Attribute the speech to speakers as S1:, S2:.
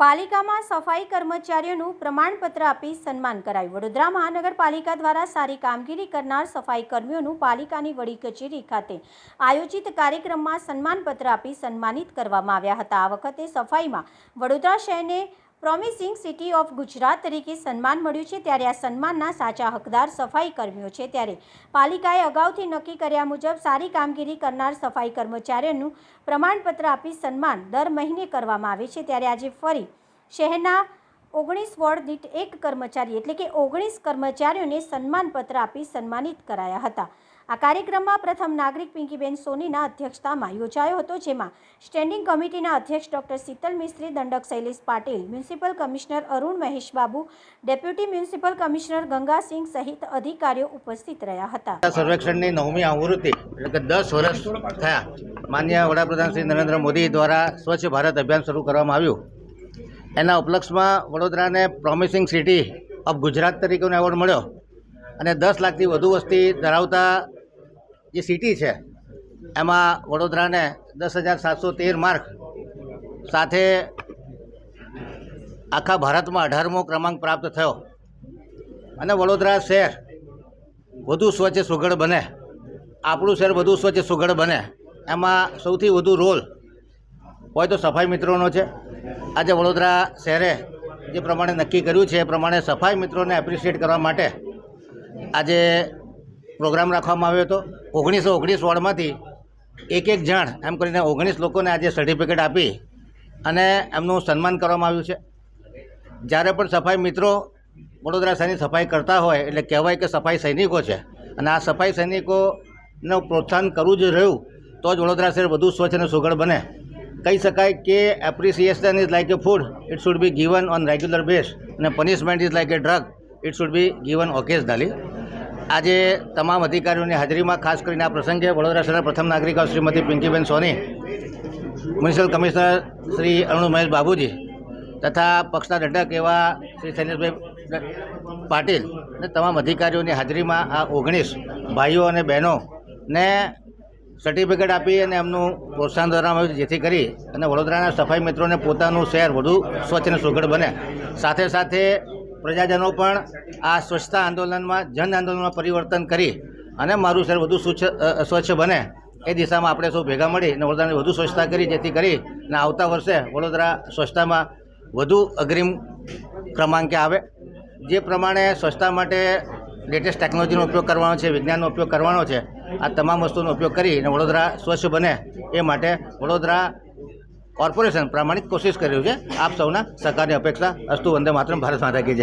S1: પાલિકામાં સફાઈ કર્મચારીઓનું પ્રમાણપત્ર આપી સન્માન કરાયું. વડોદરા મહાનગરપાલિકા દ્વારા સારી કામગીરી કરનાર સફાઈ કર્મીઓનું પાલિકાની વડી કચેરી ખાતે આયોજિત કાર્યક્રમમાં સન્માનપત્ર આપી સન્માનિત કરવામાં આવ્યા હતા. આ વખતે સફાઈમાં વડોદરા શહેરને પ્રોમિસિંગ સિટી ઓફ ગુજરાત તરીકે સન્માન મળ્યું છે. ત્યારે આ સન્માનના સાચા હકદાર સફાઈ કર્મીઓ છે. ત્યારે પાલિકાએ અગાઉથી નક્કી કર્યા મુજબ સારી કામગીરી કરનાર સફાઈ કર્મચારીઓનું પ્રમાણપત્ર આપી સન્માન દર મહિને કરવામાં આવે છે. ત્યારે આજે ફરી શહેરના ઓગણીસ વોર્ડ દીઠ એક કર્મચારી એટલે કે ઓગણીસ કર્મચારીઓને સન્માનપત્ર આપી સન્માનિત કરાયા હતા. આ કાર્યક્રમમાં પ્રથમ નાગરિક પિંકીબેન સોનીના અધ્યક્ષતામાં યોજાયો હતો, જેમાં સ્ટેન્ડિંગ કમિટીના અધ્યક્ષ ડોક્ટર શીતલ મિસ્ત્રી, દંડક Shailesh Patil, municipal commissioner Arun Mahesh Babu, deputy municipal commissioner Gangasingh સહિત અધિકારીઓ ઉપસ્થિત રહ્યા હતા.
S2: સર્વેક્ષણની નવમી આવૃત્તિ, એટલે કે દસ વર્ષ થયા, માન્ય વડાપ્રધાન શ્રી નરેન્દ્ર મોદી દ્વારા સ્વચ્છ ભારત અભિયાન શરૂ કરવામાં આવ્યું. એના ઉપલક્ષમાં વડોદરાને પ્રોમિસિંગ સિટી ઓફ ગુજરાત તરીકેનો એવોર્ડ મળ્યો અને દસ લાખથી વધુ વસ્તી ધરાવતા જે સિટી છે, એમાં વડોદરાને દસ હજાર સાતસો તેર માર્ક સાથે આખા ભારતમાં અઢારમો ક્રમાંક પ્રાપ્ત થયો. અને વડોદરા શહેર વધુ સ્વચ્છ સુઘડ બને. આપણું શહેર વધુ સ્વચ્છ સુઘડ બને. એમાં સૌથી વધુ રોલ હોય તો સફાઈ મિત્રોનો છે. આજે વડોદરા શહેરે જે પ્રમાણે નક્કી કર્યું છે, એ પ્રમાણે સફાઈ મિત્રોને એપ્રિશિએટ કરવા માટે આજે પ્રોગ્રામ રાખવામાં આવ્યો હતો. ઓગણીસો ઓગણીસ વોર્ડમાંથી એક એક જણ, એમ કરીને ઓગણીસ લોકોને આજે સર્ટિફિકેટ આપી અને એમનું સન્માન કરવામાં આવ્યું છે. જ્યારે પણ સફાઈ મિત્રો વડોદરા શહેરની સફાઈ કરતા હોય, એટલે કહેવાય કે સફાઈ સૈનિકો છે. અને આ સફાઈ સૈનિકોનું પ્રોત્સાહન કરવું જ રહ્યું, તો જ વડોદરા શહેર વધુ સ્વચ્છ અને સુઘડ બને. કહી શકાય કે appreciation is like a food it should be given on regular base અને punishment is like a drug it should be given occasionally આજે તમામ અધિકારીઓની હાજરીમાં ખાસ કરીને આ પ્રસંગે વડોદરા શહેરના પ્રથમ નાગરિકો શ્રીમતી પિંકીબેન સોની, મ્યુનિસિપલ કમિશનર શ્રી અરુણ મહેશ બાબુજી તથા પક્ષના દંડક એવા શ્રી શૈલેષભાઈ પાટીલ અને તમામ અધિકારીઓની હાજરીમાં આ ઓગણીસ ભાઈઓ અને બહેનોને સર્ટિફિકેટ આપી અને એમનું પ્રોત્સાહન કરવામાં આવ્યું જેથી કરી અને વડોદરાના સફાઈ મિત્રોને પોતાનું શહેર વધુ સ્વચ્છ અને સુઘડ બને. સાથે સાથે પ્રજાજનો પણ આ સ્વચ્છતા આંદોલનમાં, જન આંદોલનમાં પરિવર્તન કરી અને મારું શહેર વધુ સ્વચ્છ બને એ દિશામાં આપણે સૌ ભેગા મળી અને વડોદરાની વધુ સ્વચ્છતા કરી, જેથી કરી અને આવતા વર્ષે વડોદરા સ્વચ્છતામાં વધુ અગ્રિમ ક્રમાંકે આવે. જે પ્રમાણે સ્વચ્છતા માટે લેટેસ્ટ ટેકનોલોજીનો ઉપયોગ કરવાનો છે, વિજ્ઞાનનો ઉપયોગ કરવાનો છે, આ તમામ વસ્તુનો ઉપયોગ કરી અને વડોદરા સ્વચ્છ બને એ માટે વડોદરા કોર્પોરેશન પ્રામાણિક કોશિશ કર્યું છે. આપ સૌના સહકારની અપેક્ષા અસ્તુ વંદે માત્રમ. ભારત માતા કી